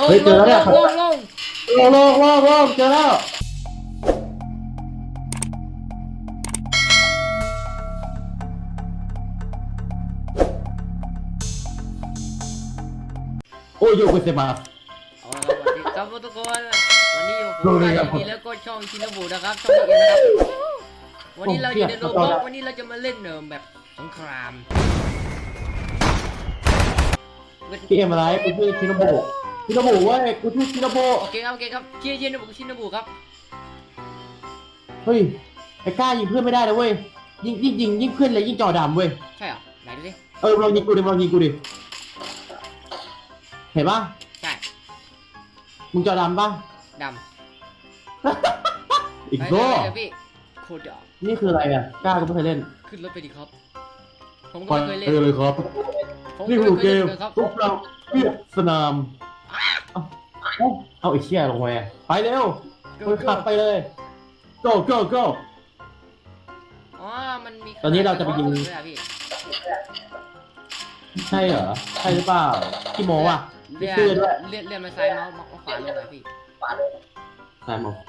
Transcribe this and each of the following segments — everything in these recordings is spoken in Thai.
ลงเฮ้ยเจอแล้วเนี่ย ลงลงลงโลกโลกโลกเจอแล้ว โอ้ยโยกุเซมา เอาละครับสวัสดีครับทุกคน วันนี้อยู่ผมลงเลยครับไก่แล้วก็ช่องชินบุนะครับ ช่องเอ็นนะครับ วันนี้เราอยู่ในโรบอผมเครีทยดวันนี้เราจะมาเล่นเดิมแบบสงคราม พี่เอ็มอะไรกูชื่อชินโบะชินโบะเว้ยกูชื่อชินโบะโอเคครับโอเคครับเชียร์เชียร์นะบุชินบุครับเฮ้ยไอ้กล้ายิงเพื่อนไม่ได้นะเว้ยยิงยิ่งยิงยิ่งเพื่อนเลยยิ่งจอดำเว้ยใช่เหรอไหนดูดิเออลองยิงกูดิลองยิงกูดิเห็นปะใช่มึงจอดำปะดอีำกไปโซ่เลยพี่โคตรอะนี่คืออะไรอะกล้าก็ไม่เคยเล่นขึ้นรถไปดิครับ ผมก็ไปไม่เคยเล่นเออเลยครับ ผมนี่ก็คืไม่อเคเกยมเล่นเลยครับทุกเราเพื่อสนามเอา เอาเอาไอ้เชี่ยลงมาไปเร็วคนขับไปเลย go go go อ๋อ มันมีตอนนี้เราจะไปยิง ด้วยอะพี่ใช่เหรอ ใช่หรือเปล่ากี่โมงอะ เลื่อนชื่อด้วย เลื่อนเลื่อนมาซ้ายเมาส์เมาส์ขวาลงอะพี่ซ้ายเมาส์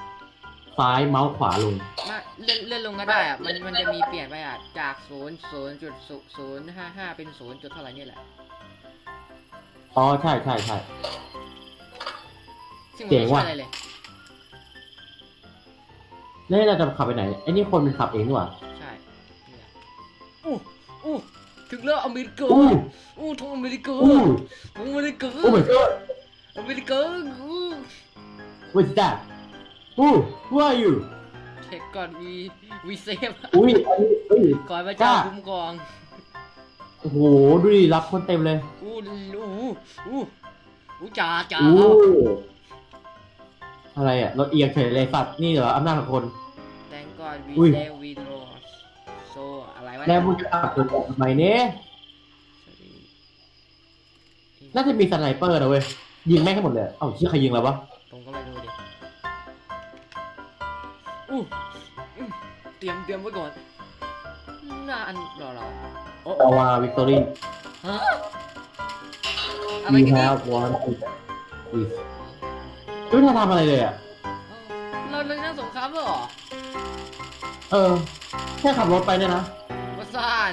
ซ้ายเมาส์ขวาลง มาเลื่อนเลื่อนลงก็ได้อะมันมันจะมีเปลี่ยนไปอะจากศูนย์ศูนย์จุดศูนย์ห้าห้าเป็นศูนย์จุดเท่าไหร่นี่แหละ อ๋อ ใช่ใช่ใช่ ซึ่งมันเจ๋ไม่งใช่ว่ะอะไรเลย แล้วเราจะขับไปไหนไอ้นี่คนมันขับเองดีกว่า ใช่เนี่ยอู้อู้ถึงแล้วอเมริกาอู้ อู้ทงอเมริกาอู้ ทงอเมริกาโอ้ my god อเมริกาอู้ what's that อู้ who are you เช็คก่อนวีวีเซฟอุ้ยอันนี้เอ้ย ก่อนพระเจ้าจ้า คุ้มครอง โอ้โหดูดิรับคนเต็มเลยอู้อู้อู้อู้จ่าจ่าอู้อะไรอะรถเอียงเฉยเลยสัตว์นี่เหรออำนาจของคน แตงก่อนวีอุ้ยเซฟวีโรโซอะไรวะแล้วมึงจะขับรถออกทำไมเนี่ยน่าจะมีสไนเปอร์นะเว้ยยิงแม่งให้หมดเลยเอ้าชื่อใครยิงแล้ววะผมก็ไม่รู้ดิอู้อื้อเตรียมเตรียมไว้ก่อนหน้าอันรอรอโอ้เอาว่าวิกตอรี่ฮะอะไร you กันเนี่ย have one please ไม่ทันทำอะไรเลยอะ เราเรานั่งสงครามแล้วเหรอเออ แค่ขับรถไปเนี่ยนะว่าซ่าน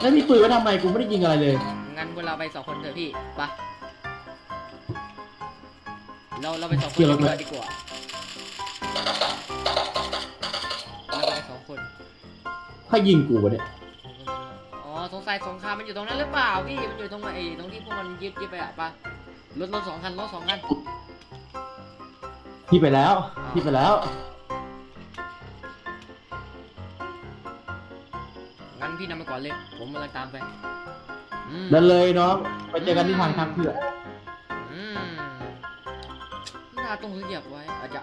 แล้วมีปืนไว้ทำไมกูไม่ได้ยิงอะไรเลย งั้นพวกเราไปสองคนเถอะพี่ไปะเราเราไปสองคนเกี่ยวรถดีไหกมว่าดีกว่าเราไปสองคนถ้ายิงกูวะเนี่ย มมันอยู่ตรงนั้นหรือเปล่าพี่ มันอยู่ตรงไอ้ตรงที่พวกมันยึดยึดไปอะปะรถรถสองคันรถสองคัน พี่ไปแล้ว พี่ไปแล้ว งั้นพี่นำไปก่อนเลย ผมกำลังตามไปอืมนั่นเลยน้อง ไปเจอกันที่ทางทางเพื่ออืมหน้าตรงเหยียบไว้อาจจะ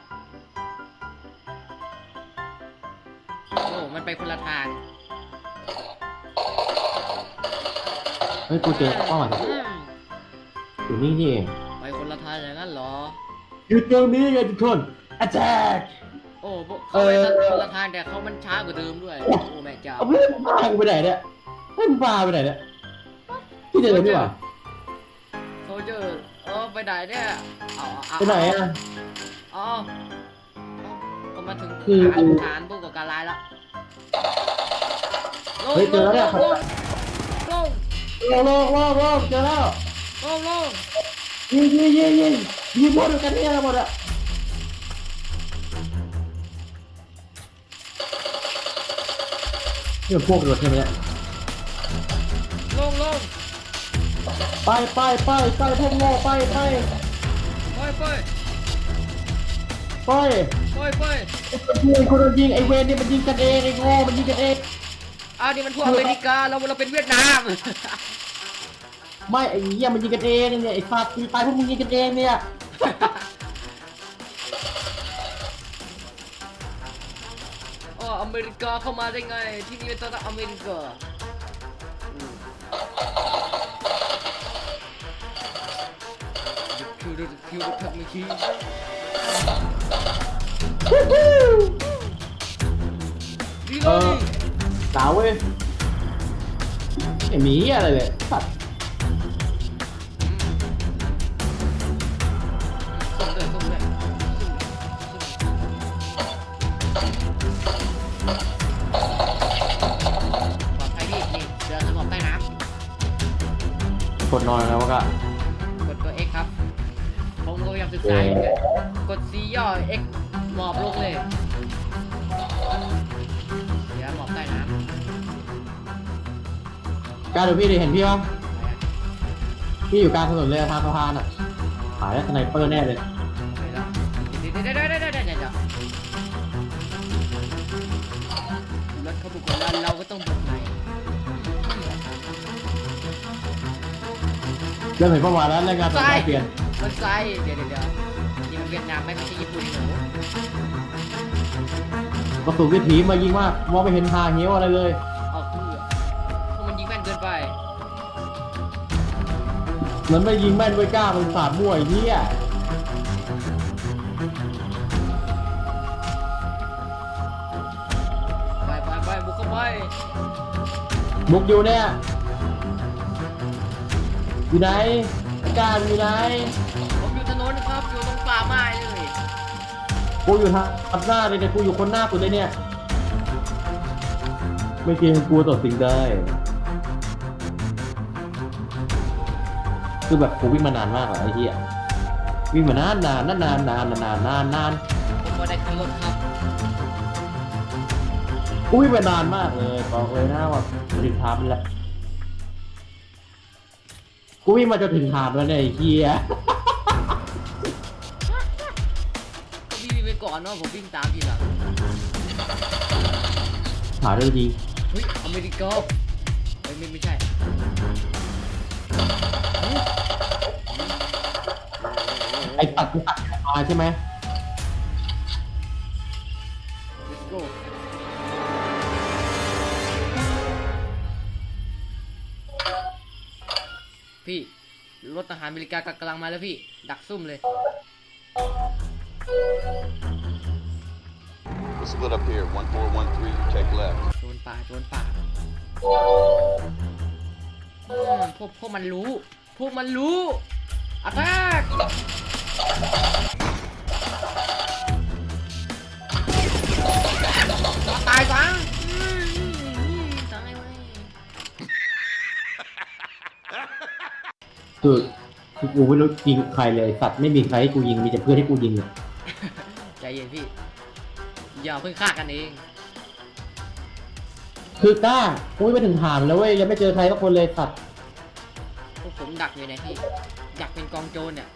โอ้มันไปคนละทาง เฮ้ยกูเจอเป้าหมายอืมอยู่นี่นี่เองไปคนละทางอย่างนั้นเหรอ อยู่ตรงนี้ไงทุกคน attack โอ้พวกเขาไปเออคนละทางแต่เขามันช้ากว่าเดิมด้วย โอ้แม่เจ้าเอาเพื่อนพากูไปไหนเนี่ยเพื่อนพาไปไหนเนี่ยพี่เจอดีกว่าโซเจอร์เออไปไหนเนี่ยเอาเอาไปไหนอะอ๋อก็มาถึงคือฐานฐานผู้ก่อการร้ายแล้วเฮ้ยเจอแล้วเนี่ย ลงลงโลกโลกโลกเจอแล้วลงลงยิงยิงยิงยิงยิงหมดกันเนี่ยหมดอะนี่มันพวกรถใช่ไหมเนี่ยลงลงไปไปไปไปพวกโง่ไปไปไปไปไปไปไปยิงคนโดนยิงไอเวนนี่มันยิงกันเองไอโง่มันยิงกันเอง อ้าวนี่มันพวกอเมริกาเราเราเป็นเวียดนาม ไม่ไอ้เหี้ยมันยิงกันเองเนี่ยไอ้ฟาตีตายพวกมึงยิงกันเองเนี่ยอ๋ออเมริกาเข้ามาได้ไง ที่นี่เป็นตอนอเมริกาอืมคิวรถคิวรถทักไม่ขี้ดีเอเลอย สาวเว้ยไอ้หมีอะไรเลยสัตว์ส่พี่นี่เรือสงบใต้น้กดนอนแล้ววะกะกดตัว X ครับ ผมก็พยายามศึกษาอยู่เนี่ยกด C ย่อ X หมอบลงเลย กล้ารดูพี่ดิเห็นพี่ปะไปอะพี่อยู่กลางถนนเลยทางสะพานอะหายแล้วสไนเปอร์แน่เลยไปแล้วเดี๋ยวเดี๋ยวเดี๋ยวเดี๋ยวเดี๋ยวเดี๋ยวรถเขาบุกคนแล้วเราก็ต้องบุกในเริ่มเห็นประมาณแล้วรายงานตัวการเปลี่ยนมันไซเดี๋ยวเดี๋ยวเดี๋ยวนี่มันเวียดนามไหมไม่ใช่ญี่ปุ่นหนูกระสุนวิถีมายิงมากมองไม่เห็นทางเหี้ยวอะไรเลย มือนไม่ยิงแม่นไว้กล้ามันสาดมั่วไอ้เหี้ยไปไปไปบุกเข้าไปบุกอยู่เนี่ยอยู่ไหนอาการอยู่ไหนผมอยู่ถนนครับอยู่ตรงป่าไม้เลยกูอยู่ทางตัดหน้าเลยเนี่ยกูอยู่คนหน้าสุดเลยเนี่ยไม่เกรงกลัวต่อสิ่งใด คือแบบกูวิ่งมานานมากอะไอ้เหี้ยวิ่งมานานนานนานนานนานนานนานนานผมมาได้ขึ้นรถครับกูวิ่งมานานมากเลยบอกเลยนะว่าถึงทามแล้วกูวิ่งมาจนถึงทามแล้วเนี่ยไอ้เหี้ยก็พี่วิ่งไปก่อนเนาะผมวิ่งตามทีหลังหาเรื่องจริงเฮ้ยอเมริกาเฮ้ยไม่ไม่ใช่ ไอ้ตัดกูตัดมาใช่ไหม let's go พี่รถทหารอเมริกากำลังมาแล้วพี่ ดักซุ่มเลย We'll split up here. 1413, you take left. โดนป่าโดนป่าอืมพวกพวกมันรู้ พวกมันรู้อัตแทก ตายซะอืมตายเว้ยคือคือกูไม่รู้ยิงใครเลยสัตว์ไม่มีใครให้กูยิงมีแต่เพื่อนให้กูยิงอะใจเย็นพี่ อย่าเพิ่งฆ่ากันเอง คือกล้ากูไม่ไปถึงฐานแล้วเว้ยยังไม่เจอใครสักคนเลยสัตว์ พวกผมดักอยู่เนยพี่ ดักเป็นกองโจรเนี่ย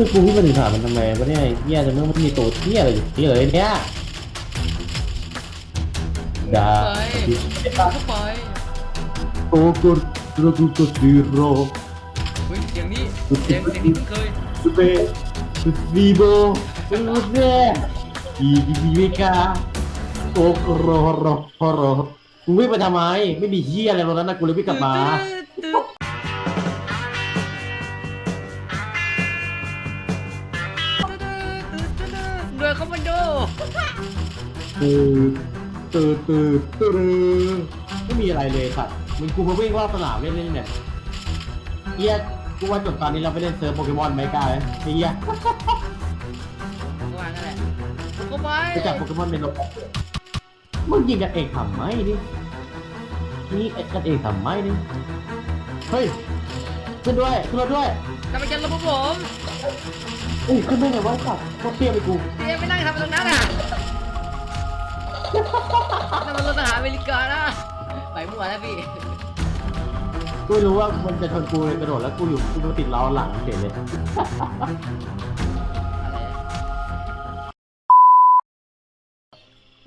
คือกูไม่ไปถึงฐานมันทำไมวะเนี่ยไอ้เหี้ยแต่เมื่อมันมีตัวเหี้ยอะไรอยู่ที่เลยเนี่ยด่าเข้าไปโอ้กูรกูกูซีโร่เฮ้ยเสียงนี้เสียงเสียงนี้เพิ่งเคยสเปสวีโบสเน่อีบีบีกาโอ้โรโรโรมึงไม่ไปทำไมไม่มีเหี้ยอะไรตรงนั้นนะกูเลยไม่กลับมา คอมมานโดตื่นตื่นตื่นตื่นไม่มีอะไรเลยสัตว์มึงกูมาวิ่งรอบสนามเล่นๆเนี่ยเฮียกูว่าจบตอนนี้เราไปเล่นเซิร์ฟโปเกมอนไหมกล้าไหมไอ้เฮียก็ว่านั่นแหละเข้าไปจะจับโปเกมอนในโลกมึงยิงกันเองทำไมดินี่กันเองทำไมดิเฮ้ยขึ้นด้วยขึ้นรถด้วยกำลังจะลงผม อุ้ยขึ้นได้ไงวะสัตว์โคตรเตี้ยไปกูเตียไม่นั่งทำตรงนั้นอะนั่นมันรถทหารอเมริกานะไปมั่วแล้วพี่กูไม่รู้ว่ามันจะชนกูเลยกระโดดแล้วกูอยู่กูติดล้อหลังเฉยเลยอะไร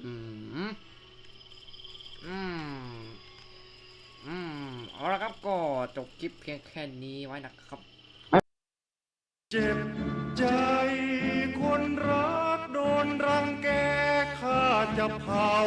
อืมอืมอืมเอาละครับก็จบคลิปเพียงแค่นี้ไว้นะครับ เจ็บ upon